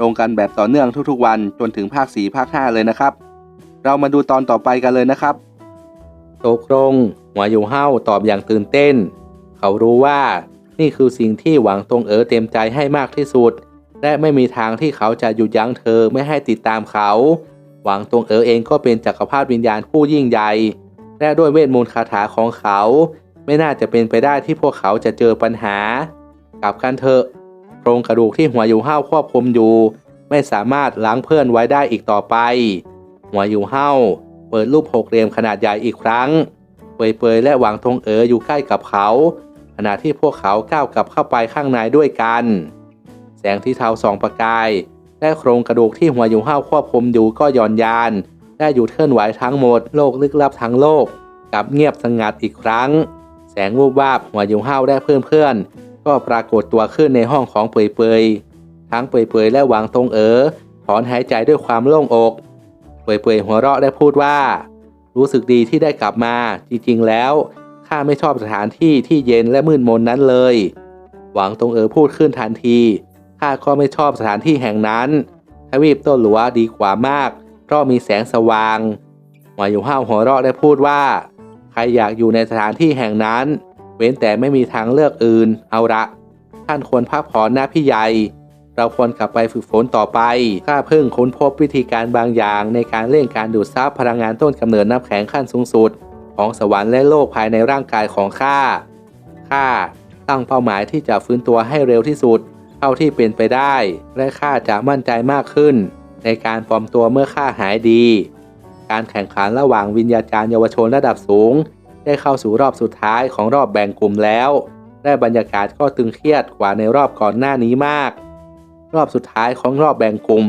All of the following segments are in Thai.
ลงกันแบบต่อเนื่องทุกๆวันจนถึงภาค 4 ภาค 5 เลยนะครับ เรามาดูตอนต่อไปกันเลยนะครับ โตกลงหัวอยู่เห้าตอบอย่างตื่นเต้น เขารู้ว่านี่คือสิ่งที่หวังตรงเอ๋อเต็มใจให้มากที่สุด และไม่มีทางที่เขาจะหยุดยั้งเธอไม่ให้ติดตามเขา หวังตรงเอ๋อเองก็เป็นจักรพรรดิวิญญาณผู้ยิ่งใหญ่และด้วยเวทมนต์คาถาของเขา ไม่น่าจะเป็นไปได้ที่พวกเขาจะเจอปัญหากลับกันเถอะ โครงกระดูกที่หัวอยู่ห้าควบคุมอยู่ ไม่สามารถล้างเพื่อนไว้ได้อีกต่อไป หัวอยู่ห้าเปิดรูปหกเหลี่ยมขนาดใหญ่อีกครั้ง เปยๆและหวังตรงเอ๋ออยู่ใกล้กับเขา ขณะที่พวกเขาก้าวกลับเข้าไปข้างในด้วยกัน แสงที่เทาสองประกาย และโครงกระดูกที่หัวอยู่ห้าควบคุมอยู่ก็หย่อนยานและหยุดเคลื่อนไหวทั้งหมดโลกลึกลับทั้งโลกกลับเงียบสงัดอีกครั้ง แสงวูบวาบหัวอยู่ห้าวและเพื่อนๆ ก็ปรากฏตัวขึ้นในห้องของเปยๆทั้งเปยๆและหวังตรงเอ๋อถอนหายใจด้วยความโล่งอก เปยๆหัวเราะและพูดว่า รู้สึกดีที่ได้กลับมาจริงๆแล้วข้าไม่ชอบสถานที่ที่เย็นและมืดมนนั้นเลย หวังตรงเอ๋อพูดขึ้นทันทีข้าก็ไม่ชอบสถานที่แห่งนั้นทวีปต้นหลัวดีกว่ามาก เพราะมีแสงสว่างหวาอยู่ห้าวหัวเราะและพูดว่า ใครอยากอยู่ในสถานที่แห่งนั้น เว้นแต่ไม่มีทางเลือกอื่น เอาละท่านควรพักผ่อนนะพี่ใหญ่เราควรกลับไปฝึกฝนต่อไป ข้าเพิ่งค้นพบวิธีการบางอย่างในการเร่งการดูดซับพลังงานต้นกำเนิดน้ำแข็งขั้นสูงสุด ของสวรรค์และโลกภายในร่างกายของข้า ข้าตั้งเป้าหมายที่จะฟื้นตัวให้เร็วที่สุด เท่าที่เป็นไปได้ และข้าจะมั่นใจมากขึ้น ในการปลอมตัวเมื่อข้าหายดี การแข่งขันระหว่างวิญญาจารย์เยาวชนระดับสูง ได้เข้าสู่รอบสุดท้ายของรอบแบ่งกลุ่มแล้วและบรรยากาศก็ตึงเครียดกว่าในรอบก่อนหน้านี้มาก รอบสุดท้ายของรอบแบ่งกลุ่ม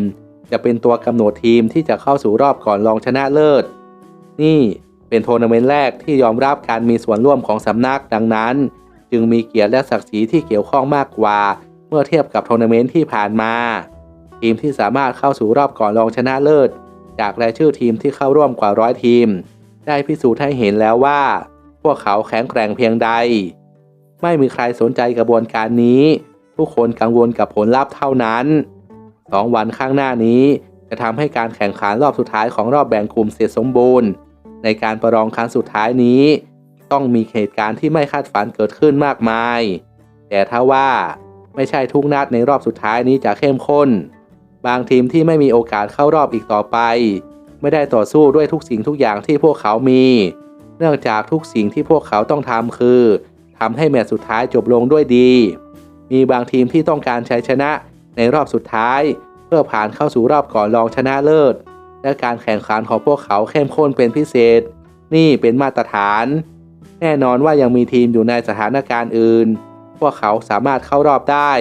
จะเป็นตัวกำหนดทีมที่จะเข้าสู่รอบก่อนรองชนะเลิศ นี่เป็นทัวร์นาเมนต์แรกที่ยอมรับการมีส่วนร่วมของสำนักดังนั้น จึงมีเกียรติและศักดิ์ศรีที่เกี่ยวข้องมากกว่า เมื่อเทียบกับทัวร์นาเมนต์ที่ผ่านมา ทีมที่สามารถเข้าสู่รอบก่อนรองชนะเลิศ จากรายชื่อทีมที่เข้าร่วมกว่าร้อยทีม ได้พิสูจน์ให้เห็นแล้วว่า พวกเขาแข็งแกร่งเพียงใด ไม่มีใครสนใจกระบวนการนี้ ทุกคนกังวลกับผลลัพธ์เท่านั้นสองวันข้างหน้านี้จะทำให้การแข่งขันรอบสุดท้ายของรอบแบ่งกลุ่มเสร็จสมบูรณ์ ในการประลองครั้งสุดท้ายนี้ ต้องมีเหตุการณ์ที่ไม่คาดฝันเกิดขึ้นมากมาย แต่ถ้าว่าไม่ใช่ทุกนัดในรอบสุดท้ายนี้จะเข้มข้น บางทีมที่ไม่มีโอกาสเข้ารอบอีกต่อไป ไม่ได้ต่อสู้ด้วยทุกสิ่งทุกอย่างที่พวกเขามี เนื่องจากทุกสิ่งที่พวกเขาต้องทำคือทำให้แมตช์สุดท้ายจบลงด้วยดี มีบางทีมที่ต้องการชัยชนะในรอบสุดท้าย เพื่อผ่านเข้าสู่รอบก่อนรองชนะเลิศ และการแข่งขันของพวกเขาเข้มข้นเป็นพิเศษ นี่เป็นมาตรฐาน แน่นอนว่ายังมีทีมอยู่ในสถานการณ์อื่น พวกเขาสามารถเข้ารอบได้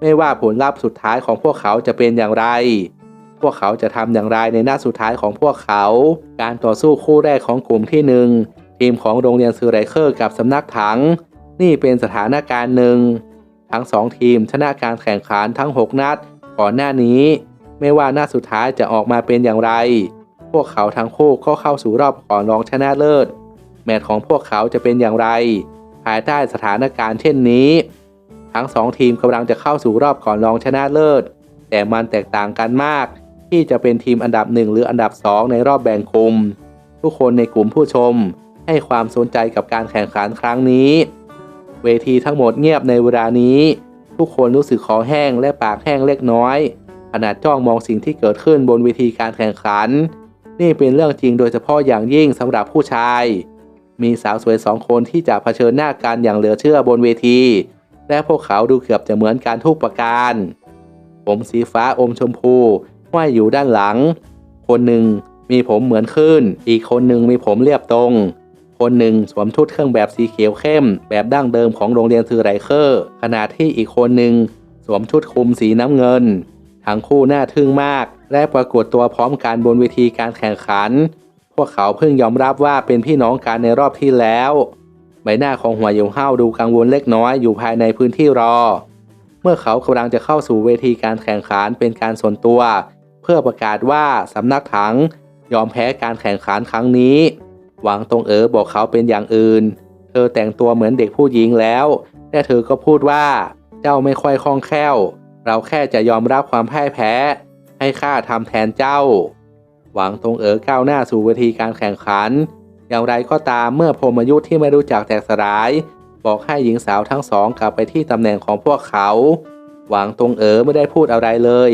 ไม่ว่าผลลัพธ์สุดท้ายของพวกเขาจะเป็นอย่างไร พวกเขาจะทำอย่างไรในหน้าสุดท้ายของพวกเขา การต่อสู้คู่แรกของกลุ่มที่หนึ่งทีมของโรงเรียนซูไรเคอร์กับสำนักถัง นี่เป็นสถานการณ์หนึ่ง ทั้งสองทีมชนะการแข่งขันทั้ง 6 นัดก่อนหน้านี้ ไม่ว่าหน้าสุดท้ายจะออกมาเป็นอย่างไร พวกเขาทั้งคู่ก็เข้าสู่รอบก่อนรองชนะเลิศ แมตช์ของพวกเขาจะเป็นอย่างไร ภายใต้สถานการณ์เช่นนี้ ทั้งสองทีมกำลังจะเข้าสู่รอบก่อนรองชนะเลิศ แต่มันแตกต่างกันมาก ที่จะเป็นทีมอันดับหนึ่งหรืออันดับสองในรอบแบ่งกลุ่ม ทุกคนในกลุ่มผู้ชม ให้ความสนใจกับการแข่งขันครั้งนี้ เวทีทั้งหมดเงียบในเวลานี้ ทุกคนรู้สึกคอแห้งและปากแห้งเล็กน้อยขนาดจ้องมองสิ่งที่เกิดขึ้นบนเวทีการแข่งขัน นี่เป็นเรื่องจริงโดยเฉพาะอย่างยิ่งสำหรับผู้ชาย มีสาวสวยสองคนที่จะเผชิญหน้ากันอย่างเหลือเชื่อบนเวที และพวกเขาดูเกือบจะเหมือนกันทุกประการ ผมสีฟ้าอมชมพู ห้อยอยู่ด้านหลัง คนหนึ่งมีผมเหมือนคลื่น อีกคนหนึ่งมีผมเรียบตรง คนหนึ่งสวมชุดเครื่องแบบสีเขียวเข้ม แบบดั้งเดิมของโรงเรียนซือไรเคอร์ ขณะที่อีกคนหนึ่งสวมชุดคลุมสีน้ำเงิน ทั้งคู่น่าทึ่งมาก และปรากฏตัวพร้อมกันบนเวทีการแข่งขัน พวกเขาเพิ่งยอมรับว่าเป็นพี่น้องกันในรอบที่แล้ว ใบหน้าของหัวหยวห้าดูกังวลเล็กน้อยอยู่ภายในพื้นที่รอ เมื่อเขากำลังจะเข้าสู่เวทีการแข่งขันเป็นการส่วนตัว เพื่อประกาศว่าสำนักถังยอมแพ้การแข่งขันครั้งนี้ หวังตรงเอ๋อบอกเขาเป็นอย่างอื่น เธอแต่งตัวเหมือนเด็กผู้หญิงแล้ว แต่เธอก็พูดว่าเจ้าไม่ค่อยคล่องแคล่ว เราแค่จะยอมรับความพ่ายแพ้ ให้ข้าทำแทนเจ้า หวังตรงเอ๋อก้าวหน้าสู่เวทีการแข่งขัน อย่างไรก็ตามเมื่อพรมยุทธ์ที่ไม่รู้จักแตกสลาย บอกให้หญิงสาวทั้งสองกลับไปที่ตำแหน่งของพวกเขา หวังตรงเอ๋อไม่ได้พูดอะไรเลย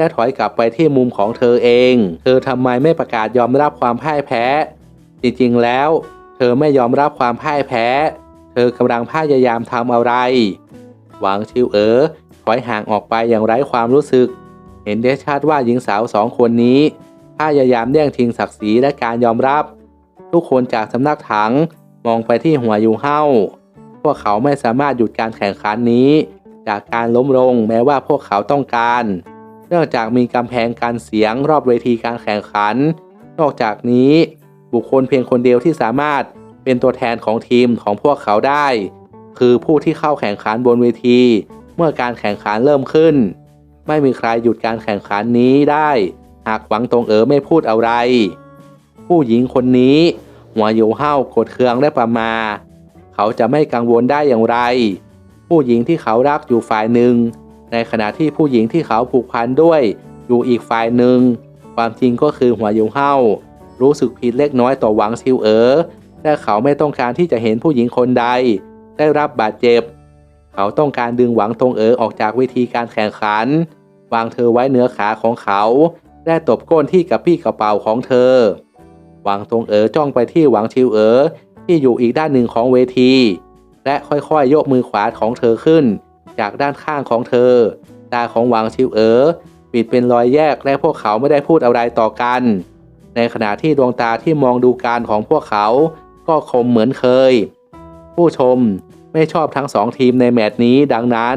และถอยกลับไปที่มุมของเธอเอง เธอทำไมไม่ประกาศยอมรับความพ่ายแพ้ จริงๆแล้ว เธอไม่ยอมรับความพ่ายแพ้ เธอกำลังพยายามทำอะไร หวังชิวเอ๋อถอยห่างออกไปอย่างไร้ความรู้สึก เห็นได้ชัดว่าหญิงสาวสองคนนี้พยายามแย่งชิงศักดิ์ศรีและการยอมรับ ทุกคนจากสำนักถังมองไปที่หัวยูเฮาพวกเขาไม่สามารถหยุดการแข่งขันนี้ จากการล้มลงแม้ว่าพวกเขาต้องการ เนื่องจากมีกำแพงการเสียงรอบเวทีการแข่งขัน นอกจากนี้บุคคลเพียงคนเดียวที่สามารถเป็นตัวแทนของทีมของพวกเขาได้ คือผู้ที่เข้าแข่งขันบนเวที เมื่อการแข่งขันเริ่มขึ้น ไม่มีใครหยุดการแข่งขันนี้ได้ หากหวังตรงเอ๋อไม่พูดอะไร ผู้หญิงคนนี้ หัวโยเห้ากดเคืองและประมา เขาจะไม่กังวลได้อย่างไร ผู้หญิงที่เขารักอยู่ฝ่ายหนึ่ง ในขณะที่ผู้หญิงที่เขาผูกพันด้วยอยู่อีกฝ่ายหนึ่ง ความจริงก็คือหัวโยเห้ารู้สึกผิดเล็กน้อยต่อหวังซิวเอ๋อและเขาไม่ต้องการที่จะเห็นผู้หญิงคนใด ได้รับบาดเจ็บ เขาต้องการดึงหวังตรงเอ๋อออกจากเวทีการแข่งขัน วางเธอไว้เหนือขาของเขา และตบก้นที่กระปี้กระเป๋าของเธอ หวังตรงเอ๋อจ้องไปที่หวังชิวเอ๋อที่อยู่อีกด้านหนึ่งของเวที และค่อยๆยกมือขวาของเธอขึ้น จากด้านข้างของเธอ ตาของหวังชิวเอ๋อปิดเป็นรอยแยกและพวกเขาไม่ได้พูดอะไรต่อกัน ในขณะที่ดวงตาที่มองดูการของพวกเขา ก็คมเหมือนเคย ผู้ชมไม่ชอบทั้งสองทีมในแมตช์นี้ดังนั้น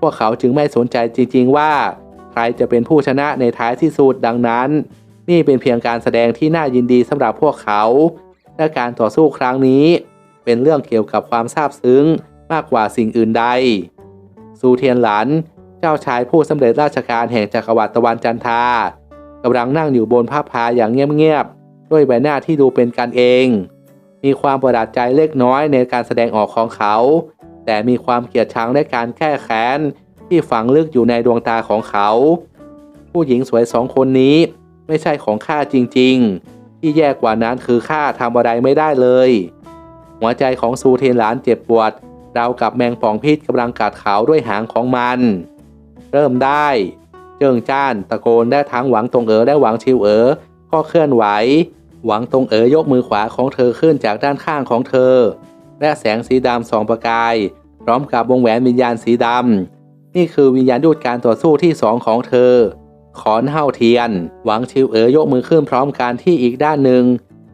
พวกเขาจึงไม่สนใจจริงๆว่า ใครจะเป็นผู้ชนะในท้ายที่สุดดังนั้น นี่เป็นเพียงการแสดงที่น่ายินดีสำหรับพวกเขา และการต่อสู้ครั้งนี้ เป็นเรื่องเกี่ยวกับความซาบซึ้งมากกว่าสิ่งอื่นใด ซูเทียนหลัน เจ้าชายผู้สำเร็จราชการแห่งจักรวรรดิตะวันจันทากำลังนั่งอยู่บนผ้าพาอย่างเงียบๆด้วยใบหน้าที่ดูเป็นกันเอง มีความประหลาดใจเล็กน้อยในการแสดงออกของเขา แต่มีความเกลียดชังและการแก้แค้นที่ฝังลึกอยู่ในดวงตาของเขา ผู้หญิงสวยสองคนนี้ไม่ใช่ของข้าจริงๆ ที่แย่กว่านั้นคือข้าทำอะไรไม่ได้เลย หัวใจของซูเทนหลานเจ็บปวด ราวกับแมงป่องพิษกำลังกัดเขาด้วยหางของมัน เริ่มได้ เจิงจ้านตะโกนได้ทั้งหวังตรงเอ๋อและหวังชิวเอ๋อก็เคลื่อนไหว หวังตรงเอ๋อยกมือขวาของเธอขึ้นจากด้านข้างของเธอ และแสงสีดำส่องประกาย พร้อมกับวงแหวนวิญญาณสีดำนี่คือวิญญาณดูดการต่อสู้ที่สองของเธอ ขอนเฮาเทียน หวังชิวเอ๋อยกมือขึ้นพร้อมกันที่อีกด้านหนึ่ง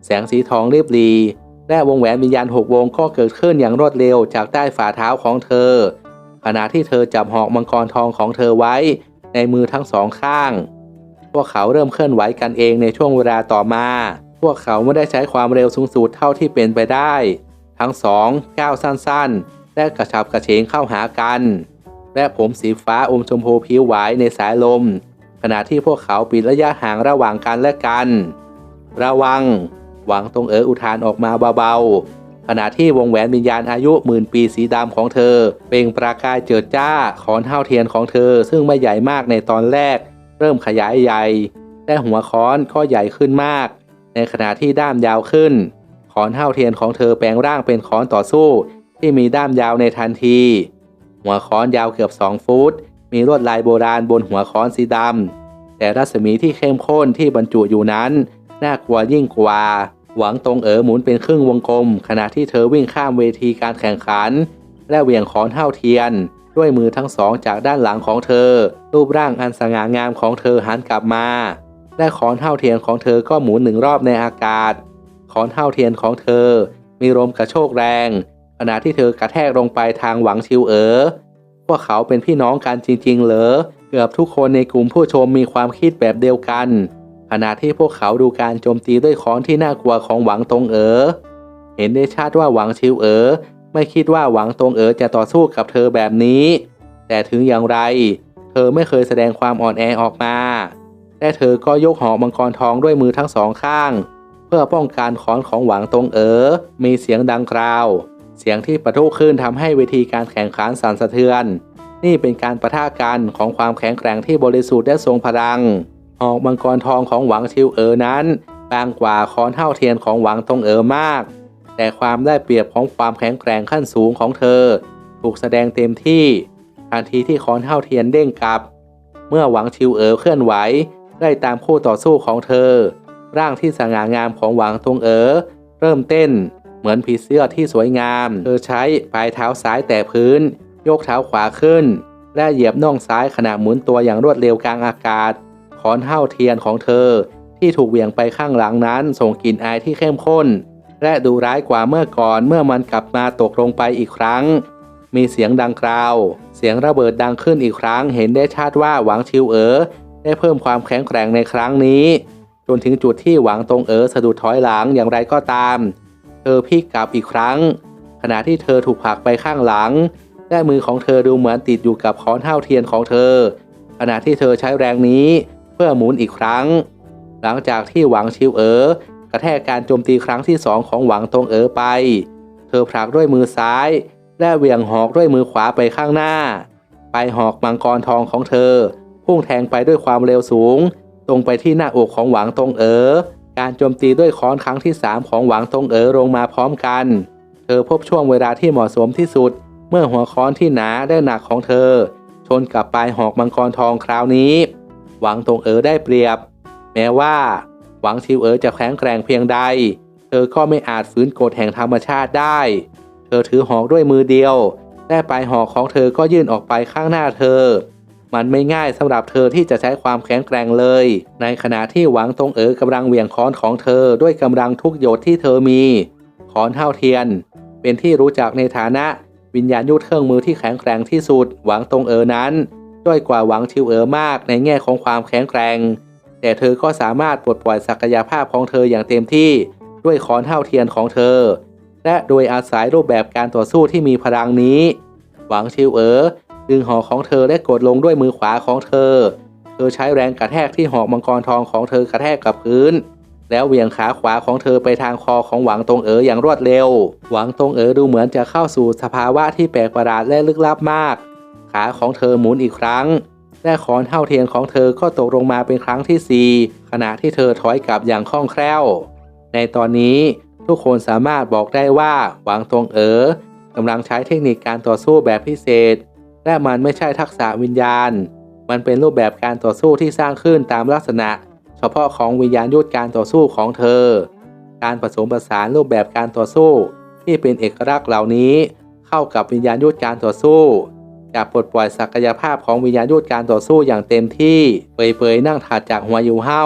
แสงสีทองเรียบรี และวงแหวนวิญญาณหกวงก็เกิดขึ้นอย่างรวดเร็วจากใต้ฝ่าเท้าของเธอ ขณะที่เธอจับหอกมังกรทองของเธอไว้ในมือทั้งสองข้าง พวกเขาเริ่มเคลื่อนไหวกันเองในช่วงเวลาต่อมา พวกเขาไม่ได้ใช้ความเร็วสูงสุดเท่าที่เป็นไปได้ ทั้งสองก้าวสั้นๆ และกระชับกระเฉงเข้าหากัน และผมสีฟ้าอมชมพูผิวไหวในสายลม ขณะที่พวกเขาปิดระยะห่างระหว่างกันและกัน ระวัง หวังตรงเอ๋ออุทานออกมาเบาๆขณะที่วงแหวนวิญญาณอายุหมื่นปีสีดำของเธอ เปล่งประกายเจิดจ้าขอนเท่าเทียนของเธอ ซึ่งไม่ใหญ่มากในตอนแรก เริ่มขยายใหญ่และหัวค้อนก็ใหญ่ขึ้นมาก ในขณะที่ด้ามยาวขึ้น ขอนเท่าเทียนของเธอแปลงร่างเป็นขอนต่อสู้ ที่มีด้ามยาวในทันที หัวค้อนยาวเกือบสองฟุต มีลวดลายโบราณบนหัวค้อนสีดำแต่รัศมีที่เข้มข้นที่บรรจุอยู่นั้น น่ากลัวยิ่งกว่า หวังตรงเอ๋อหมุนเป็นครึ่งวงกลม ขณะที่เธอวิ่งข้ามเวทีการแข่งขัน และเหวี่ยงขอนเท่าเทียน ด้วยมือทั้งสองจากด้านหลังของเธอ รูปร่างอันสง่างามของเธอหันกลับมา และขอนเท่าเทียนของเธอก็หมุนหนึ่งรอบในอากาศ ขอนเท่าเทียนของเธอ มีลมกระโชกแรง ขณะที่เธอกระแทกลงไปทางหวังชิวเอ๋อพวกเขาเป็นพี่น้องกันจริงๆ เหรอ เกือบทุกคนในกลุ่มผู้ชมมีความคิดแบบเดียวกัน ขณะที่พวกเขาดูการโจมตีด้วยค้อนที่น่ากลัวของหวังตงเอ๋อเห็นได้ชัดว่าหวังชิวเอ๋อไม่คิดว่าหวังตงเอ๋อจะต่อสู้กับเธอแบบนี้ แต่ถึงอย่างไร เธอไม่เคยแสดงความอ่อนแอออกมาและเธอก็ยกหอกมังกรทองด้วยมือทั้งสองข้าง เพื่อป้องกันค้อนของหวังตงเอ๋อมีเสียงดังกราว เสียงที่ปะทุขึ้นทำให้เวทีการแข่งขันสั่นสะเทือน นี่เป็นการประทะกันของความแข็งแกร่งที่บริสุทธิ์และทรงพลัง หอกมังกรทองของหวังชิวเอ๋อนั้น บางกว่าค้อนเท่าเทียนของหวังตงเอ๋อมาก แต่ความได้เปรียบของความแข็งแกร่งขั้นสูงของเธอ ถูกแสดงเต็มที่ทันทีที่ค้อนเท่าเทียนเด้งกลับ เมื่อหวังชิวเอ๋อเคลื่อนไหวได้ตามคู่ต่อสู้ของเธอ ร่างที่สง่างามของหวังตงเอ๋อเริ่มเต้นเหมือนผีเสื้อที่สวยงาม เธอใช้ปลายเท้าซ้ายแตะพื้น ยกเท้าขวาขึ้น และเหยียบน่องซ้ายขณะหมุนตัวอย่างรวดเร็วกลางอากาศ ขอนเท่าเทียนของเธอ ที่ถูกเหวี่ยงไปข้างหลังนั้นส่งกลิ่นอายที่เข้มข้น และดูร้ายกว่าเมื่อก่อนเมื่อมันกลับมาตกลงไปอีกครั้ง มีเสียงดังกราว เสียงระเบิดดังขึ้นอีกครั้ง เห็นได้ชัดว่าหวังชิวเอ๋อได้เพิ่มความแข็งแกร่งในครั้งนี้ จนถึงจุดที่หวังตรงเอ๋อสะดุดถอยหลังอย่างไรก็ตาม เธอพลิกกลับอีกครั้ง ขณะที่เธอถูกผลักไปข้างหลังและมือของเธอดูเหมือนติดอยู่กับค้อนเท่าเทียนของเธอ ขณะที่เธอใช้แรงนี้ เพื่อหมุนอีกครั้ง หลังจากที่หวังชิวเอ๋อกระแทกการโจมตีครั้งที่สองของหวังตรงเอ๋อไป เธอผลักด้วยมือซ้าย และเหวี่ยงหอกด้วยมือขวาไปข้างหน้า ไปหอกมังกรทองของเธอ พุ่งแทงไปด้วยความเร็วสูง ตรงไปที่หน้าอกของหวังตงเอ๋อการโจมตีด้วยค้อนครั้งที่ 3 ของหวังตงเอ๋อลงมาพร้อมกัน เธอพบช่วงเวลาที่เหมาะสมที่สุด เมื่อหัวค้อนที่หนาและหนักของเธอ ชนกับปลายหอกมังกรทองคราวนี้ หวังตงเอ๋อได้เปรียบ แม้ว่า หวังชิวเอ๋อจะแข็งแกร่งเพียงใด เธอก็ไม่อาจฝืนกฎแห่งธรรมชาติได้ เธอถือหอกด้วยมือเดียวแต่ปลายหอกของเธอก็ยื่นออกไปข้างหน้าเธอ มันไม่ง่ายสำหรับเธอที่จะใช้ความแข็งแกร่งเลย ในขณะที่หวังตงเอ๋อกำลังเหวี่ยงค้อนของเธอด้วยกำลังทุกโยชน์ที่เธอมีค้อนเท่าเทียน เป็นที่รู้จักในฐานะวิญญาณยุทธเครื่องมือที่แข็งแกร่งที่สุด หวังตงเอ๋อนั้น ด้อยกว่าหวังชิวเอ๋อมากในแง่ของความแข็งแกร่ง แต่เธอก็สามารถปลดปล่อยศักยภาพของเธออย่างเต็มที่ด้วยค้อนเท่าเทียนของเธอ และโดยอาศัยรูปแบบการต่อสู้ที่มีพลังนี้ หวังชิวเอ๋อดึงหอกของเธอและกดลงด้วยมือขวาของเธอ เธอใช้แรงกระแทกที่หอกมังกรทองของเธอกระแทกกับพื้น แล้วเหวี่ยงขาขวาของเธอไปทางคอของหวังตงเอ๋ออย่างรวดเร็ว หวังตงเอ๋อดูเหมือนจะเข้าสู่สภาวะที่แปลกประหลาดและลึกลับมาก ขาของเธอหมุนอีกครั้ง และขอนเท่าเทียนของเธอก็ตกลงมาเป็นครั้งที่สี่ขณะที่เธอถอยกลับอย่างคล่องแคล่ว ในตอนนี้ทุกคนสามารถบอกได้ว่าหวังตงเอ๋อกำลังใช้เทคนิคการต่อสู้แบบพิเศษ และมันไม่ใช่ทักษะวิญญาณ มันเป็นรูปแบบการต่อสู้ที่สร้างขึ้นตามลักษณะ เฉพาะของวิญญาณยุทธการต่อสู้ของเธอ การผสมผสานรูปแบบการต่อสู้ ที่เป็นเอกลักษณ์เหล่านี้ เข้ากับวิญญาณยุทธการต่อสู้ จะปลดปล่อยศักยภาพของวิญญาณยุทธการต่อสู้อย่างเต็มที่ เปยๆนั่งถัดจากหัวยูเฮา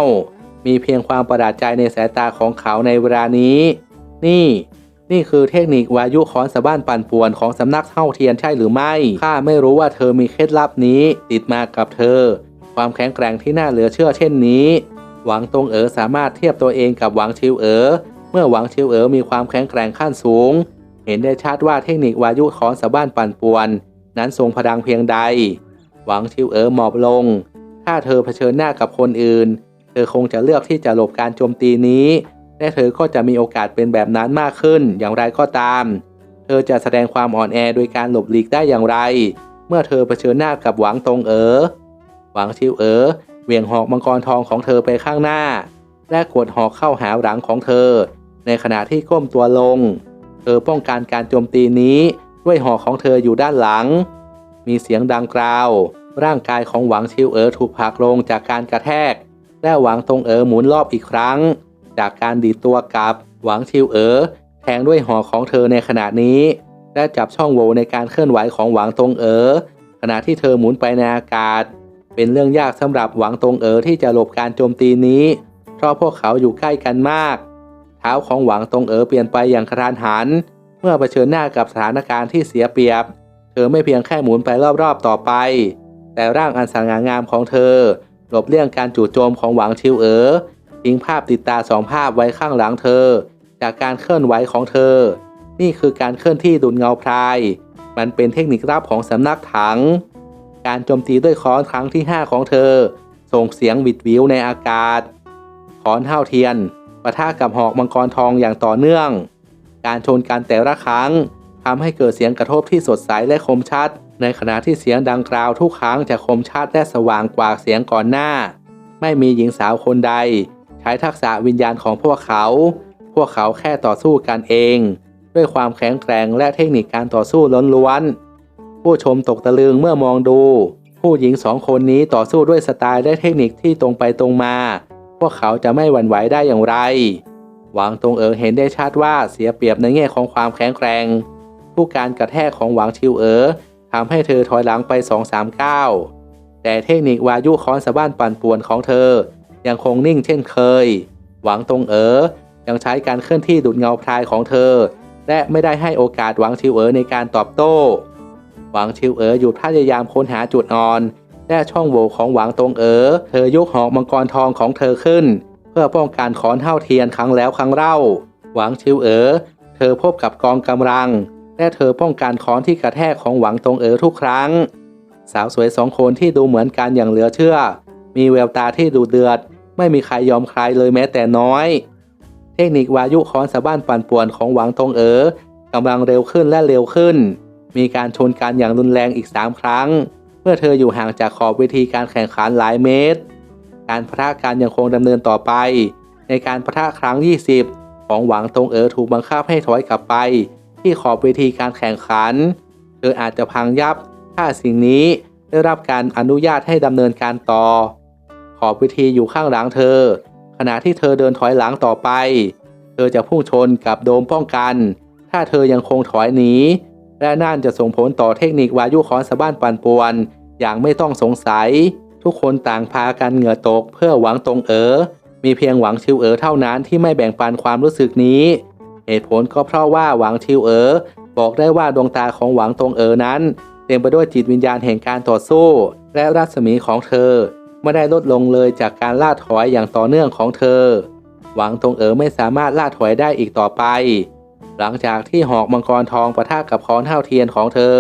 มีเพียงความประหลาดใจในสายตาของเขาในเวลานี้ นี่ นี่คือเทคนิควายุค้อนสะบ้านปั่นป่วนของสำนักเท่าเทียนใช่หรือไม่ ข้าไม่รู้ว่าเธอมีเคล็ดลับนี้ติดมากับเธอ ความแข็งแกร่งที่น่าเหลือเชื่อเช่นนี้ หวังตงเอ๋อสามารถเทียบตัวเองกับหวังชิวเอ๋อ เมื่อหวังชิวเอ๋อมีความแข็งแกร่งขั้นสูง เห็นได้ชัดว่าเทคนิควายุค้อนสะบ้านปั่นป่วน นั้นทรงพลังเพียงใด หวังชิวเอ๋อหมอบลง ถ้าเธอเผชิญหน้ากับคนอื่น เธอคงจะเลือกที่จะหลบการโจมตีนี้ และเธอก็จะมีโอกาสเป็นแบบนั้นมากขึ้นอย่างไรก็ตาม เธอจะแสดงความอ่อนแอโดยการหลบหลีกได้อย่างไร เมื่อเธอเผชิญหน้ากับหวังตงเอ๋อหวังชิวเอ๋อเวี่ยงหอกมังกรทองของเธอไปข้างหน้า และกดหอกเข้าหาหลังของเธอ ในขณะที่ก้มตัวลง เธอป้องกันการโจมตีนี้ วยห่อของเธออยู่ด้านหลัง มีเสียงดังกราว ร่างกายของหวังชิวเอ๋อถูกผลักลงจากการกระแทก และหวังตงเอ๋อหมุนรอบอีกครั้ง จากการดีตัวกลับหวังชิวเอ๋อแทงด้วยห่อของเธอในขณะนี้ และจับช่องโหว่ในการเคลื่อนไหวของหวังตงเอ๋อขณะที่เธอหมุนไปในอากาศ เป็นเรื่องยากสำหรับหวังตงเอ๋อที่จะหลบการโจมตีนี้ เพราะพวกเขาอยู่ใกล้กันมาก เท้าของหวังตงเอ๋อเปลี่ยนไปอย่างกระทันหัน เมื่อเผชิญหน้ากับสถานการณ์ที่เสียเปรียบ เธอไม่เพียงแค่หมุนไปรอบๆต่อไป แต่ร่างอันสง่างามของเธอ หลบเลี่ยงการจู่โจมของหวังชิวเอ๋อทิ้งภาพติดตาสองภาพไว้ข้างหลังเธอ จากการเคลื่อนไหวของเธอ นี่คือการเคลื่อนที่ดุลเงาพราย มันเป็นเทคนิคลับของสำนักถัง การโจมตีด้วยค้อนครั้งที่ 5 ของเธอ ส่งเสียงวิดวิวในอากาศค้อนเท่าเทียนปะทะกับหอกมังกรทองอย่างต่อเนื่อง การชนกันแต่ละครั้งทำให้เกิดเสียงกระทบที่สดใสและคมชัด ในขณะที่เสียงดังกล่าวทุกครั้งจะคมชัดและสว่างกว่าเสียงก่อนหน้า ไม่มีหญิงสาวคนใด ใช้ทักษะวิญญาณของพวกเขา พวกเขาแค่ต่อสู้กันเอง ด้วยความแข็งแกร่งและเทคนิคการต่อสู้ล้วนๆผู้ชมตกตะลึงเมื่อมองดู ผู้หญิงสองคนนี้ต่อสู้ด้วยสไตล์และเทคนิคที่ตรงไปตรงมา พวกเขาจะไม่หวั่นไหวได้อย่างไร หวังตงเอ๋อเห็นได้ชัดว่าเสียเปรียบในแง่ของความแข็งแกร่ง ผู้การกระแทกของหวังชิวเอ๋อทำให้เธอถอยหลังไป2อสามก้าวแต่เทคนิควายุคอนสะบ้านปั่นป่วนของเธอ ยังคงนิ่งเช่นเคย หวังตงเอ๋อยังใช้การเคลื่อนที่ดุดเงาพรายของเธอ และไม่ได้ให้โอกาสหวังชิวเอ๋อในการตอบโต้ หวังชิวเอ๋อหยุดพยายามค้นหาจุดอ่อนและช่องโหว่ของหวังตงเอ๋อเธอยกหอกมังกรทองของเธอขึ้น พื่อป้องกันขอนเท่าเทียนครั้งแล้วครั้งเล่า หวังชิวเอ๋อเธอพบกับกองกำลัง และเธอป้องกันค้อนที่กระแทกของหวังตงเอ๋อทุกครั้ง สาวสวยสองคนที่ดูเหมือนกันอย่างเหลือเชื่อ มีแววตาที่ดูเดือด ไม่มีใครยอมใครเลยแม้แต่น้อย เทคนิควายุค้อนสะบ้านปั่นป่วนของหวังตงเอ๋อกำลังเร็วขึ้นและเร็วขึ้น มีการชนกันอย่างรุนแรงอีก 3 ครั้ง เมื่อเธออยู่ห่างจากขอบเวทีการแข่งขันหลายเมตร การพะทะกันยังคงดำเนินต่อไป ในการพะทะครั้ง 20 ของหวังตงเอ๋อถูกบังคับให้ถอยกลับไป ที่ขอบเวทีการแข่งขัน เธออาจจะพังยับถ้าสิ่งนี้ได้รับการอนุญาตให้ดำเนินการต่อ ขอบเวทีอยู่ข้างหลังเธอ ขณะที่เธอเดินถอยหลังต่อไป เธอจะพุ่งชนกับโดมป้องกัน ถ้าเธอยังคงถอยหนีและนั่นจะส่งผลต่อเทคนิควายุค้อนสะบ้านปันป่วน อย่างไม่ต้องสงสัย ทุกคนต่างพากันเหงื่อตกเพื่อหวังตรงเอ๋อ มีเพียงหวังชิวเอ๋อเท่านั้นที่ไม่แบ่งปันความรู้สึกนี้ เหตุผลก็เพราะว่าหวังชิวเอ๋อบอกได้ว่าดวงตาของหวังตรงเอ๋อนั้น เต็มไปด้วยจิตวิญญาณแห่งการต่อสู้ และรัศมีของเธอ ไม่ได้ลดลงเลยจากการล่าถอยอย่างต่อเนื่องของเธอ หวังตรงเอ๋อไม่สามารถล่าถอยได้อีกต่อไป หลังจากที่หอกมังกรทองประทะกับค้อนเท่าเทียนของเธอ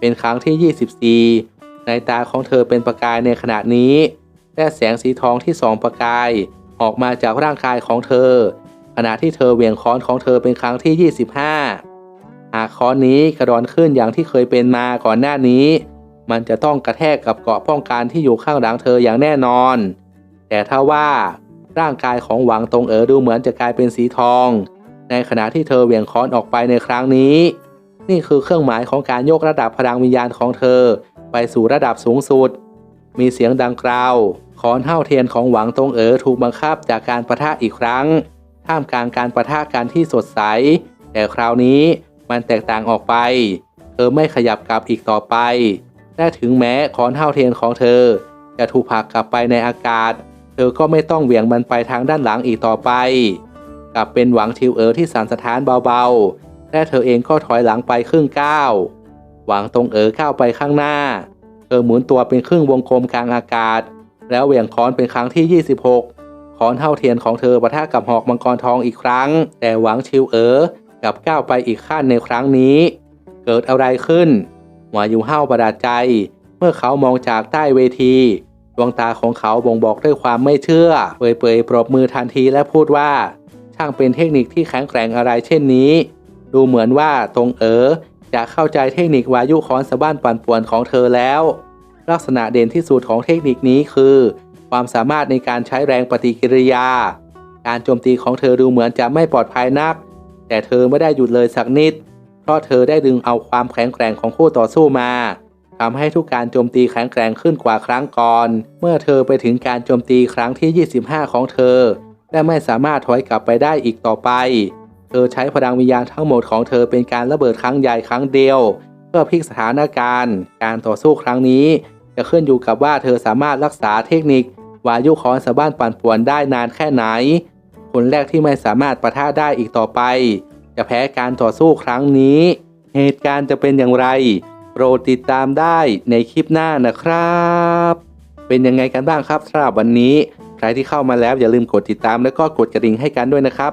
เป็นครั้งที่ 24 ในตาของเธอเป็นประกายในขณะนี้ และแสงสีทองที่สองประกาย ออกมาจากร่างกายของเธอ ขณะที่เธอเหวี่ยงค้อนของเธอเป็นครั้งที่ 25 หากค้อนนี้กระดอนขึ้นอย่างที่เคยเป็นมาก่อนหน้านี้ มันจะต้องกระแทกกับเกราะป้องกันที่อยู่ข้างหลังเธออย่างแน่นอน แต่ถ้าว่าร่างกายของหวังตรงเอ๋อดูเหมือนจะกลายเป็นสีทอง ในขณะที่เธอเหวี่ยงค้อนออกไปในครั้งนี้ นี่คือเครื่องหมายของการยกระดับพลังวิญญาณของเธอ ไปสู่ระดับสูงสุด มีเสียงดังกล่าวคอนเท่าเทียนของหวังตงเอ๋อถูกบังคับจากการประทะอีกครั้ง ท่ามกลางการประทะกันที่สดใส แต่คราวนี้มันแตกต่างออกไป เธอไม่ขยับกลับอีกต่อไปและถึงแม้คอนเท่าเทียนของเธอ จะถูกผลักกลับไปในอากาศ เธอก็ไม่ต้องเหวี่ยงมันไปทางด้านหลังอีกต่อไป กลับเป็นหวังชิวเอ๋อที่สั่นสะท้านเบาๆและเธอเองก็ถอยหลังไปครึ่งก้าว หวังตรงเอ๋อก้าไปข้างหน้า เธอหมุนตัวเป็นครึ่งวงกลมกลางอากาศ แล้วเหวี่ยงค้อนเป็นครั้งที่ 26 ค้อนเท่าเทียนของเธอปะทะกับหอกมังกรทองอีกครั้ง แต่หวังชิวเอ๋อกับก้าวไปอีกขั้นในครั้งนี้ เกิดอะไรขึ้นหวายู่ห้าประหลาดใจ เมื่อเขามองจากใต้เวทีดวงตาของเขาบ่งบอกด้วยความไม่เชื่อ เปยๆปรบมือทันทีและพูดว่า ช่างเป็นเทคนิคที่แข็งแกร่งอะไรเช่นนี้ ดูเหมือนว่าตรงเอ๋อ จะเข้าใจเทคนิควายุค้อนสะบ้านปั่นป่วนของเธอแล้ว ลักษณะเด่นที่สุดของเทคนิคนี้คือ ความสามารถในการใช้แรงปฏิกิริยา การโจมตีของเธอดูเหมือนจะไม่ปลอดภัยนัก แต่เธอไม่ได้หยุดเลยสักนิด เพราะเธอได้ดึงเอาความแข็งแกร่งของคู่ต่อสู้มาทำให้ทุกการโจมตีแข็งแกร่งขึ้นกว่าครั้งก่อน เมื่อเธอไปถึงการโจมตีครั้งที่ 25 ของเธอ และไม่สามารถถอยกลับไปได้อีกต่อไป เธอใช้พลังวิญญาณทั้งหมดของเธอเป็นการระเบิดครั้งใหญ่ครั้งเดียว เพื่อพลิกสถานการณ์ การต่อสู้ครั้งนี้ จะขึ้นอยู่กับว่าเธอสามารถรักษาเทคนิควายุคอนสะบ้านปั่นป่วนได้นานแค่ไหน คนแรกที่ไม่สามารถประทะได้อีกต่อไป จะแพ้การต่อสู้ครั้งนี้ เหตุการณ์จะเป็นอย่างไรโปรดติดตามได้ในคลิปหน้านะครับ เป็นยังไงกันบ้างครับสำหรับวันนี้ ใครที่เข้ามาแล้วอย่าลืมกดติดตามแล้วก็กดกระดิ่งให้กันด้วยนะครับ